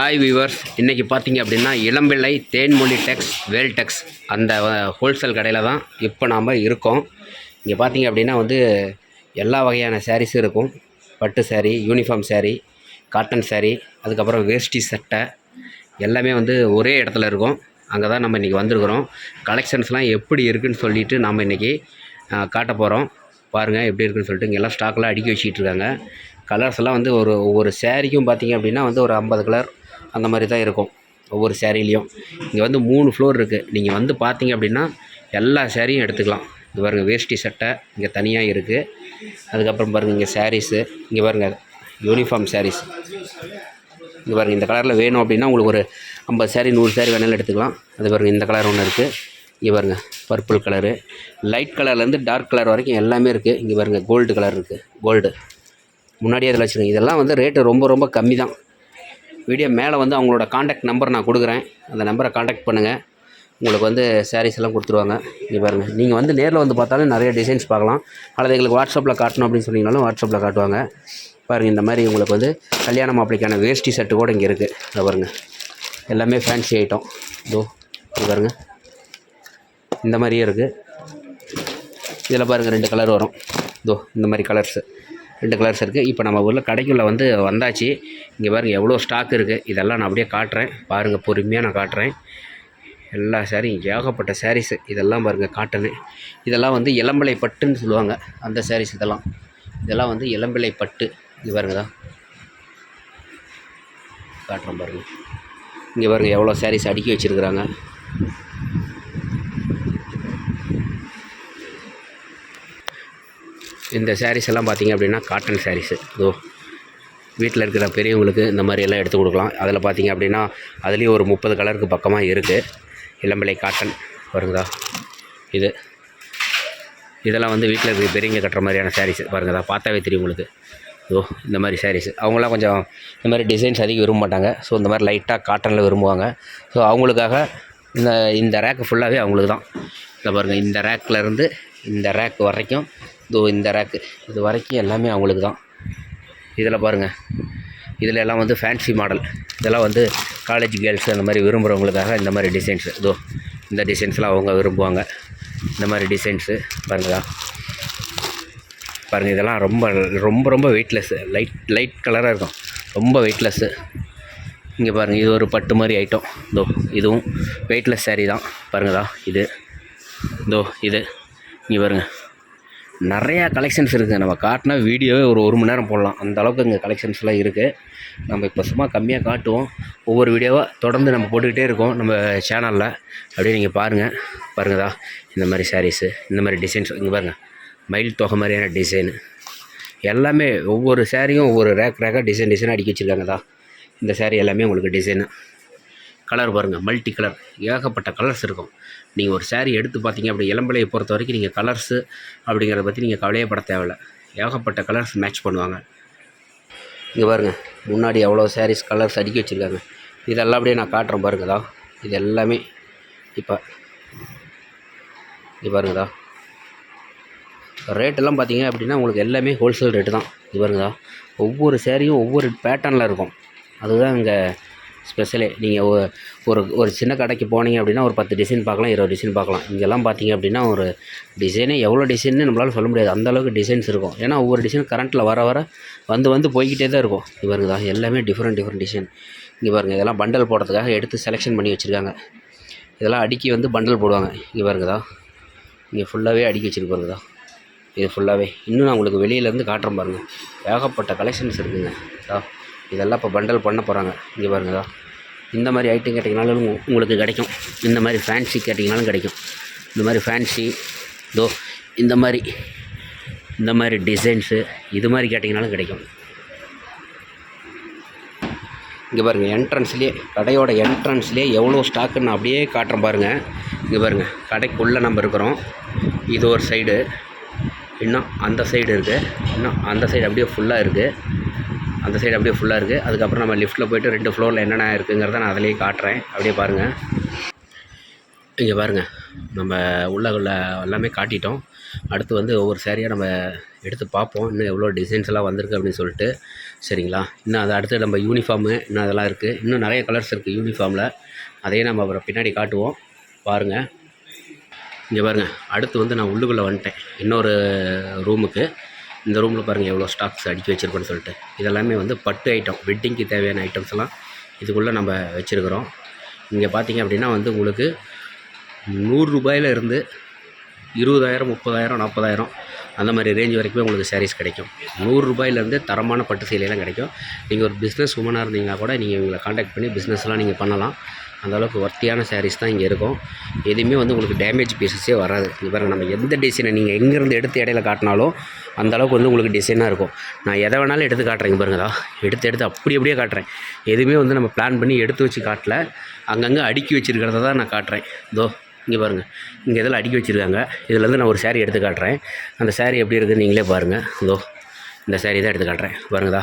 Hi viewers இன்றைக்கி பார்த்தீங்க அப்படின்னா இளம்பிள்ளை தேன்மொழி டெக்ஸ் வேல் டெக்ஸ் அந்த ஹோல்சேல் கடையில் தான் இப்போ நாம் இருக்கோம். இங்கே பார்த்தீங்க அப்படின்னா வந்து எல்லா வகையான சாரீஸும் இருக்கும். பட்டு சாரீ யூனிஃபார்ம் சாரீ காட்டன் சாரீ அதுக்கப்புறம் வேஷ்டி சட்டை எல்லாமே வந்து ஒரே இடத்துல இருக்கும். அங்கே தான் நம்ம இன்றைக்கி வந்திருக்கிறோம். கலெக்ஷன்ஸ்லாம் எப்படி இருக்குன்னு சொல்லிட்டு நாம் இன்றைக்கி காட்ட போகிறோம் பாருங்கள் எப்படி இருக்குன்னு சொல்லிட்டு இங்கெல்லாம் ஸ்டாக்லாம் அடுக்கி வச்சுக்கிட்டு இருக்காங்க. கலர்ஸ் எல்லாம் வந்து ஒரு ஒவ்வொரு சேரீக்கும் பார்த்தீங்க அப்படின்னா வந்து ஒரு ஐம்பது கலர் அந்த மாதிரி தான் இருக்கும். ஒவ்வொரு சேரீலையும். இங்கே வந்து மூணு ஃப்ளோர் இருக்குது நீங்கள் வந்து பார்த்தீங்க அப்படின்னா எல்லா சேரீயும் எடுத்துக்கலாம். இங்கே பாருங்கள் வேஷ்டி சட்டை இங்கே தனியாக இருக்குது அதுக்கப்புறம் பாருங்கள் இங்கே சாரீஸு இங்கே பாருங்கள் யூனிஃபார்ம் சாரீஸ் இங்கே பாருங்கள் இந்த கலரில் வேணும் அப்படின்னா உங்களுக்கு ஒரு ஐம்பது சாரீ நூறு சாரீ வேணாலும் எடுத்துக்கலாம். அது பாருங்கள் இந்த கலர் ஒன்று இருக்குது இங்கே பாருங்கள் பர்பிள் கலரு லைட் கலர்லேருந்து டார்க் கலர் வரைக்கும் எல்லாமே இருக்குது இங்கே பாருங்கள் கோல்டு கலர் இருக்குது கோல்டு முன்னாடியே அதில் வச்சுருக்கேன் இதெல்லாம் வந்து ரேட்டு ரொம்ப ரொம்ப கம்மி தான். வீடியோ மேலே வந்து அவங்களோட காண்டாக்ட் நம்பர் நான் கொடுக்குறேன். அந்த நம்பரை காண்டாக்ட் பண்ணுங்கள் உங்களுக்கு வந்து சாரீஸ் எல்லாம் கொடுத்துருவாங்க. இங்கே பாருங்கள் நீங்கள் வந்து நேரில் வந்து பார்த்தாலும் நிறைய டிசைன்ஸ் பார்க்கலாம். அல்லது எங்களுக்கு வாட்ஸ்அப்பில் காட்டணும் அப்படின்னு சொன்னீங்கனாலும் வாட்ஸ்அப்பில் காட்டுவாங்க. பாருங்கள் இந்த மாதிரி உங்களுக்கு வந்து கல்யாண மாப்பிளைக்கான வேஷ்டி செட்டு கூட இங்கே இருக்குது இதை பாருங்கள் எல்லாமே ஃபேன்சி ஐட்டம் இதோ இது பாருங்கள் இந்த மாதிரியே இருக்குது இதில் பாருங்கள் ரெண்டு கலர் வரும். இதோ இந்த மாதிரி கலர்ஸு ரெண்டு கலர்ஸ் இருக்குது இப்போ நம்ம ஊரில் கடைக்குள்ளே வந்து வந்தாச்சு. இங்கே பாருங்கள் எவ்வளோ ஸ்டாக் இருக்குது இதெல்லாம் நான் அப்படியே காட்டுறேன். பாருங்கள் பொறுமையாக நான் காட்டுறேன். எல்லா சேரீயும் ஏகப்பட்ட சாரீஸு இதெல்லாம் பாருங்கள் காட்டனு இதெல்லாம் வந்து இளம்பிள்ளை பட்டுன்னு சொல்லுவாங்க. அந்த சாரீஸ் இதெல்லாம். இதெல்லாம் வந்து இளம்பிள்ளை பட்டு. இது பாருங்க தான் காட்டுறேன் பாருங்கள் இங்கே பாருங்கள் எவ்வளோ சாரீஸ் அடுக்கி வச்சுருக்குறாங்க. இந்த சாரீஸ் எல்லாம் பார்த்திங்க அப்படின்னா காட்டன் சாரீஸு இதோ வீட்டில் இருக்கிற பெரியவங்களுக்கு இந்த மாதிரி எல்லாம் எடுத்து கொடுக்கலாம். அதில் பார்த்திங்க அப்படின்னா அதுலேயும் ஒரு முப்பது கலருக்கு பக்கமாக இருக்குது இளம்பிள்ளை காட்டன் பாருங்கதா இது. இதெல்லாம் வந்து வீட்டில் இருக்கிற பெரியவங்க கட்டுற மாதிரியான சாரீஸ் பாருங்கதா பார்த்தாவே தெரியும் உங்களுக்கு. ஓ இந்த மாதிரி சாரீஸ் அவங்களாம் கொஞ்சம் இந்த மாதிரி டிசைன்ஸ் அதிகம் விரும்ப மாட்டாங்க. ஸோ இந்த மாதிரி லைட்டாக காட்டனில் விரும்புவாங்க. ஸோ அவங்களுக்காக இந்த இந்த ரேக்கு ஃபுல்லாகவே அவங்களுக்கு தான் இந்த பாருங்கள் இந்த ரேக்கில் இருந்து இந்த ரேக் வரைக்கும் இதோ இந்த ரேக்கு இது வரைக்கும் எல்லாமே அவங்களுக்கு தான். இதில் பாருங்கள் இதில் எல்லாம் வந்து ஃபேன்சி மாடல் இதெல்லாம் வந்து காலேஜ் கேர்ள்ஸ் அந்த மாதிரி விரும்புகிறவங்களுக்காக இந்த மாதிரி டிசைன்ஸ் இதோ இந்த டிசைன்ஸ்லாம் அவங்க விரும்புவாங்க. இந்த மாதிரி டிசைன்ஸு பாருங்களா பாருங்கள் இதெல்லாம் ரொம்ப ரொம்ப ரொம்ப வெயிட்லெஸ்ஸு லைட் லைட் கலராக இருக்கும். ரொம்ப வெயிட்லெஸ்ஸு இங்கே பாருங்கள் இது ஒரு பட்டு மாதிரி ஐட்டம் இதோ இதுவும் வெயிட்லெஸ் saree தான். பாருங்கதா இது இதோ. இது இங்கே பாருங்கள் நிறையா கலெக்ஷன்ஸ் இருக்குது நம்ம காட்டினா வீடியோவே ஒரு ஒரு மணி நேரம் போடலாம். அந்த அளவுக்கு இங்கே கலெக்ஷன்ஸ்லாம் இருக்குது நம்ம இப்போ சும்மா கம்மியாக காட்டுவோம். ஒவ்வொரு வீடியோவாக தொடர்ந்து நம்ம போட்டுக்கிட்டே இருக்கோம். நம்ம சேனலில் அப்படியே நீங்கள் பாருங்கள் பாருங்கதா. இந்த மாதிரி சாரீஸு இந்த மாதிரி டிசைன்ஸ் இங்கே பாருங்கள் மயில் தொகை மாதிரியான டிசைனு எல்லாமே ஒவ்வொரு சாரியும் ஒவ்வொரு ரேக் ரேக்காக டிசைன் டிசைன் அடிக்க வச்சுருக்காங்கதா. இந்த சேரீ எல்லாமே உங்களுக்கு டிசைனு கலர் பாருங்கள் மல்டி கலர் ஏகப்பட்ட கலர்ஸ் இருக்கும். நீங்கள் ஒரு சேரீ எடுத்து பார்த்தீங்க அப்படி இளம்பிள்ளையை பொறுத்த வரைக்கும் நீங்கள் கலர்ஸு அப்படிங்கிறத பற்றி நீங்கள் கவலையப்பட தேவையில்ல. ஏகப்பட்ட கலர்ஸ் மேட்ச் பண்ணுவாங்க. இங்கே பாருங்கள் முன்னாடி எவ்வளோ சாரீஸ் கலர்ஸ் அடுக்கி வச்சுருக்காங்க. இதெல்லாம் அப்படியே நான் காட்டுறேன் பாருங்கதா இது. எல்லாமே இப்போ இது பாருங்கதா ரேட்டெல்லாம் பார்த்தீங்க அப்படின்னா உங்களுக்கு எல்லாமே ஹோல்சேல் ரேட்டு தான். இது பாருங்கதா ஒவ்வொரு சேரீயும் ஒவ்வொரு பேட்டர்னில் இருக்கும். அதுதான் இங்கே ஸ்பெஷலே நீங்கள் ஒரு ஒரு சின்ன கடைக்கு போனீங்க அப்படின்னா ஒரு பத்து டிசைன் பார்க்கலாம் இருபது டிசைன் பார்க்கலாம். இங்கெல்லாம் பார்த்தீங்க அப்படின்னா ஒரு டிசைனே எவ்வளோ டிசைன்னு நம்மளால சொல்ல முடியாது. அந்தளவுக்கு டிசைன்ஸ் இருக்கும். ஏன்னா ஒவ்வொரு டிசைன் கரண்ட்டில் வர வர வந்து வந்து போய்கிட்டே தான் இருக்கும். இவருக்கு தான் எல்லாமே டிஃப்ரெண்ட் டிஃப்ரெண்ட் டிசைன் இங்கே பாருங்கள் இதெல்லாம் பண்டல் போடுறதுக்காக எடுத்து செலெக்ஷன் பண்ணி வச்சுருக்காங்க. இதெல்லாம் அடுக்கி வந்து பண்டல் போடுவாங்க. இங்கே பாருங்கதா இங்கே ஃபுல்லாகவே அடுக்கி வச்சுருக்கு தான் இது. ஃபுல்லாகவே இன்னும் நான் உங்களுக்கு வெளியிலேருந்து காட்டுறேன் பாருங்கள் ஏகப்பட்ட கலெக்ஷன்ஸ் இருக்குதுங்க இதெல்லாம் இப்போ பண்டல் பண்ண போகிறாங்க இங்கே பாருங்கதா இந்த மாதிரி ஐட்டம் கேட்டிங்கனாலும் உங்களுக்கு கிடைக்கும். இந்த மாதிரி ஃபேன்சி கேட்டிங்கனாலும் கிடைக்கும். இந்த மாதிரி ஃபேன்சி இதோ இந்த மாதிரி இந்த மாதிரி டிசைன்ஸு இது மாதிரி கேட்டிங்கனாலும் கிடைக்கும். இங்கே பாருங்கள் என்ட்ரன்ஸ்லேயே கடையோட என்ட்ரன்ஸ்லேயே எவ்வளோ ஸ்டாக்குன்னு நான் அப்படியே காட்டுறேன் பாருங்கள் இங்கே பாருங்கள் கடைக்குள்ளே நம்ம இருக்கிறோம். இது ஒரு சைடு இன்னும் அந்த சைடு இருக்குது இன்னும் அந்த சைடு அப்படியே ஃபுல்லாக இருக்குது அந்த சைடு அப்படியே ஃபுல்லாக இருக்குது அதுக்கப்புறம் நம்ம லிஃப்ட்டில் போயிட்டு ரெண்டு ஃப்ளோரில் என்னென்ன இருக்குங்கிறத நான் அதிலேயே காட்டுறேன். அப்படியே பாருங்கள் இங்கே பாருங்கள் நம்ம உள்ள உள்ள எல்லாமே காட்டிட்டோம். அடுத்து வந்து ஒவ்வொரு சேரீயாக நம்ம எடுத்து பார்ப்போம். இன்னும் எவ்வளோ டிசைன்ஸ் எல்லாம் வந்திருக்கு அப்படின்னு சொல்லிட்டு. சரிங்களா? இன்னும் அது அடுத்து நம்ம யூனிஃபார்மு இன்னும் அதெல்லாம் இருக்குது இன்னும் நிறைய கலர்ஸ் இருக்குது யூனிஃபார்மில் அதையே நம்ம அப்புறம் பின்னாடி காட்டுவோம். பாருங்கள் இங்கே பாருங்கள் அடுத்து வந்து நான் உள்ளுக்குள்ளே வந்துட்டேன். இன்னொரு ரூமுக்கு இந்த ரூமில் பாருங்கள் எவ்வளோ ஸ்டாக்ஸ் அடுக்கி வச்சுருக்கோன்னு சொல்லிட்டு. இதெல்லாமே வந்து பட்டு ஐட்டம் வெட்டிங்க்கு தேவையான ஐட்டம்ஸ் எல்லாம் இதுக்குள்ளே நம்ம வச்சுருக்குறோம். இங்கே பார்த்தீங்க அப்படின்னா வந்து உங்களுக்கு நூறுரூபாயில இருந்து இருபதாயிரம் முப்பதாயிரம் நாற்பதாயிரம் அந்த மாதிரி ரேஞ்ச் வரைக்குமே உங்களுக்கு சாரீஸ் கிடைக்கும். நூறுரூபாயிலேருந்து தரமான பட்டு சேலையெல்லாம் கிடைக்கும். நீங்கள் ஒரு பிஸ்னஸ் உமனாக இருந்தீங்கன்னா கூட நீங்கள் இவங்களை காண்டாக்ட் பண்ணி பிஸ்னஸ்லாம் நீங்கள் பண்ணலாம். அந்தளவுக்கு ஒர்த்தியான சாரீஸ் தான் இங்கே இருக்கும். எதுவுமே வந்து உங்களுக்கு டேமேஜ் பீசஸே வராது. இங்கே பாருங்கள் நம்ம எந்த டிசைனை நீங்கள் எங்கேருந்து எடுத்து இடையில காட்டினாலும் அந்த அளவுக்கு வந்து உங்களுக்கு டிசைனாக இருக்கும். நான் எதை வேணாலும் எடுத்து காட்டுறேங்க பாருங்களா எடுத்து எடுத்து அப்படி அப்படியே காட்டுறேன். எதுவுமே வந்து நம்ம பிளான் பண்ணி எடுத்து வச்சு காட்டல. அங்கங்கே அடுக்கி வச்சுருக்கிறத தான் நான் காட்டுறேன். இதோ இங்கே பாருங்கள் இங்கே இதில் அடுக்கி வச்சுருக்காங்க. இதுலேருந்து நான் ஒரு சேரீ எடுத்து காட்டுறேன். அந்த சேரீ எப்படி இருக்குதுன்னு நீங்களே பாருங்கள் இதோ இந்த சேரீ தான் எடுத்து காட்டுறேன். பாருங்கதா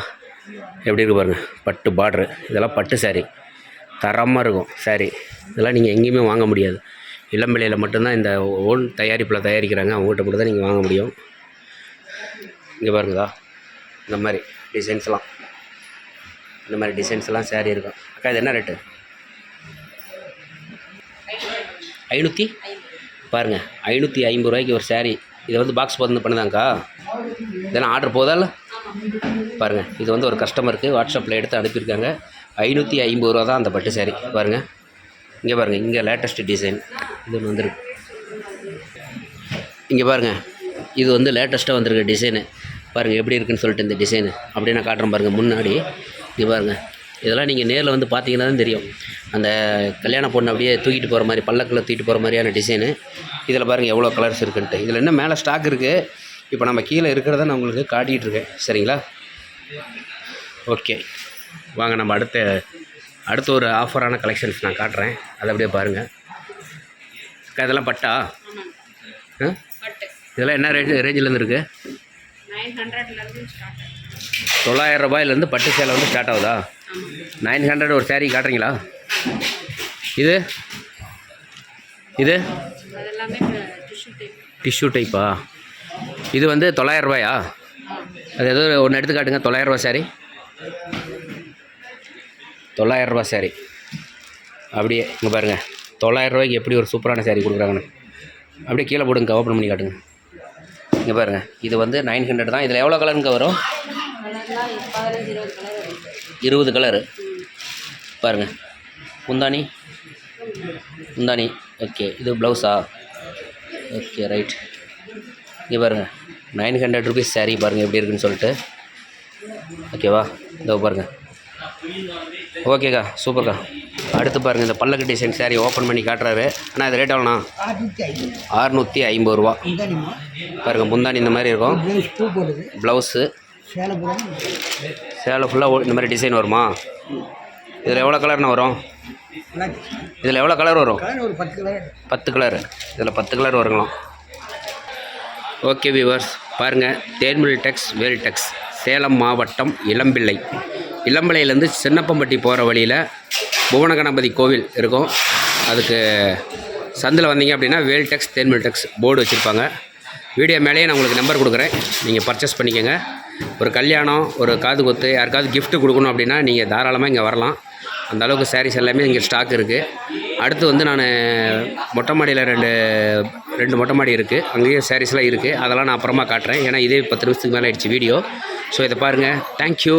எப்படி இருக்குது பாருங்கள் பட்டு பார்ட்ரு இதெல்லாம் பட்டு சேரீ தரமாக இருக்கும். saree இதெல்லாம் நீங்கள் எங்கேயுமே வாங்க முடியாது. இளம் விலையில் மட்டும்தான் இந்த ஓன் தயாரிப்பில் தயாரிக்கிறாங்க. அவங்ககிட்ட மட்டும் தான் நீங்கள் வாங்க முடியும். இங்கே பாருங்கதா. இந்த மாதிரி டிசைன்ஸ்லாம் இந்த மாதிரி டிசைன்ஸ்லாம் சேரீ இருக்கும். அக்கா இது என்ன ரேட்டு ஐநூற்றி பாருங்கள் ஐநூற்றி ஐம்பது ரூபாய்க்கு ஒரு சேரீ இதை வந்து பாக்ஸ் வந்து பண்ணுதாங்க்கா இதெல்லாம் ஆர்டர் போதால பாருங்கள் இது வந்து ஒரு கஸ்டமருக்கு வாட்ஸ்அப்பில் எடுத்து அனுப்பியிருக்காங்க. ஐநூற்றி ஐம்பது ரூபா தான் அந்த பட்டு சாரீ பாருங்கள் இங்கே பாருங்கள் இங்கே லேட்டஸ்ட் டிசைன் இது ஒன்று வந்திருக்கு. இங்கே பாருங்கள் இது வந்து லேட்டஸ்ட்டாக வந்திருக்க டிசைனு பாருங்கள் எப்படி இருக்குன்னு சொல்லிட்டு இந்த டிசைனு அப்படியே நான் காட்டுறேன் பாருங்கள் முன்னாடி. இங்கே பாருங்கள் இதெல்லாம் நீங்கள் நேரில் வந்து பார்த்தீங்கன்னா தான் தெரியும். அந்த கல்யாண பொண்ணு அப்படியே தூக்கிட்டு போகிற மாதிரி பல்லக்கில் தூக்கிட்டு போகிற மாதிரியான டிசைனு இதில் பாருங்கள் எவ்வளோ கலர்ஸ் இருக்குன்ட்டு. இதில் என்ன மேலே ஸ்டாக் இருக்குது இப்போ நம்ம கீழே இருக்கிறத நான் உங்களுக்கு காட்டிகிட்டு இருக்கேன். சரிங்களா? ஓகே வாங்க நம்ம அடுத்த அடுத்த ஒரு ஆஃபரான கலெக்ஷன்ஸ் நான் காட்டுறேன். அதை அப்படியே பாருங்கள் இதெல்லாம் பட்டா? இதெல்லாம் என்ன ரேஞ்சு ரேஞ்சிலேருந்து இருக்குது தொள்ளாயிரம் ரூபாயிலேருந்து பட்டு சேலை வந்து ஸ்டார்ட் ஆகுதா? நைன் ஹண்ட்ரட் ஒரு saree காட்டுறீங்களா? இது? இது? டிஷ்யூ டைப் டிஷ்யூ டைப்பா இது வந்து தொள்ளாயிரம் ரூபாயா? அது ஏதோ ஒன்று எடுத்து காட்டுங்க தொள்ளாயிரம் ரூபா saree. தொள்ளாயிரம் ரூபா அப்படியே இங்கே பாருங்கள் தொள்ளாயிரம் ரூபாய்க்கு எப்படி ஒரு சூப்பரான saree கொடுக்குறாங்கன்னு. அப்படியே கீழே போடுங்க ஓப்பன் பண்ணி காட்டுங்க. இங்கே பாருங்கள் இது வந்து நைன் ஹண்ட்ரட் தான். இதில் எவ்வளோ கலருங்க வரும்? இருபது கலரு பாருங்கள் குந்தானி குந்தானி ஓகே இது ப்ளவுஸா ஓகே ரைட் இங்கே பாருங்கள் நைன் ஹண்ட்ரட் ருபீஸ் saree பாருங்கள் எப்படி இருக்குன்னு சொல்லிட்டு. ஓகேவா இதோ பாருங்கள் ஓகேக்கா சூப்பர்க்கா. அடுத்து பாருங்கள் இந்த பல்லக்கு டிசைன் சாரீ ஓப்பன் பண்ணி காட்டுறாரு. ஆனால் இது ரேட் எவ்வளோண்ணா? அறுநூற்றி ஐம்பது ரூபா. பாருங்கள் முந்தானி இந்த மாதிரி இருக்கும். ப்ளவுஸு. சேலை ஃபுல்லாக இந்த மாதிரி டிசைன் வருமா? இதில் எவ்வளோ கலர்ண்ணா வரும்? இதில் எவ்வளோ கலர் வரும்? பத்து பத்து கலர் இதில் பத்து கலர் வருங்களாம். ஓகே வியூவர்ஸ் பாருங்கள் தேன்மொழி டெக்ஸ் வேல் டெக்ஸ். சேலம் மாவட்டம் இளம்பிள்ளை. இளம்பலையிலேருந்து சின்னப்பம்பட்டி போகிற வழியில் புவன கணபதி கோவில் இருக்கும். அதுக்கு சந்தில் வந்தீங்க அப்படின்னா Vel Tex Thenmozhi Tex board வச்சுருப்பாங்க. வீடியோ மேலேயே நான் உங்களுக்கு நம்பர் கொடுக்குறேன். நீங்கள் பர்ச்சேஸ் பண்ணிக்கோங்க. ஒரு கல்யாணம் ஒரு காது கொத்து யாருக்காவது கிஃப்ட்டு கொடுக்கணும் அப்படின்னா நீங்கள் தாராளமாக இங்கே வரலாம். அந்த அளவுக்கு சாரீஸ் எல்லாமே இங்கே ஸ்டாக் இருக்குது. அடுத்து வந்து நான் மொட்டை மாடியில் ரெண்டு ரெண்டு மொட்டை மாடி இருக்குது. அங்கேயும் சாரீஸ்லாம் இருக்குது. அதெல்லாம் நான் அப்புறமா காட்டுறேன். ஏன்னா இதே பத்து நிமிஷத்துக்கு மேலே ஆயிடுச்சு வீடியோ. ஸோ இதை பாருங்கள் தேங்க்யூ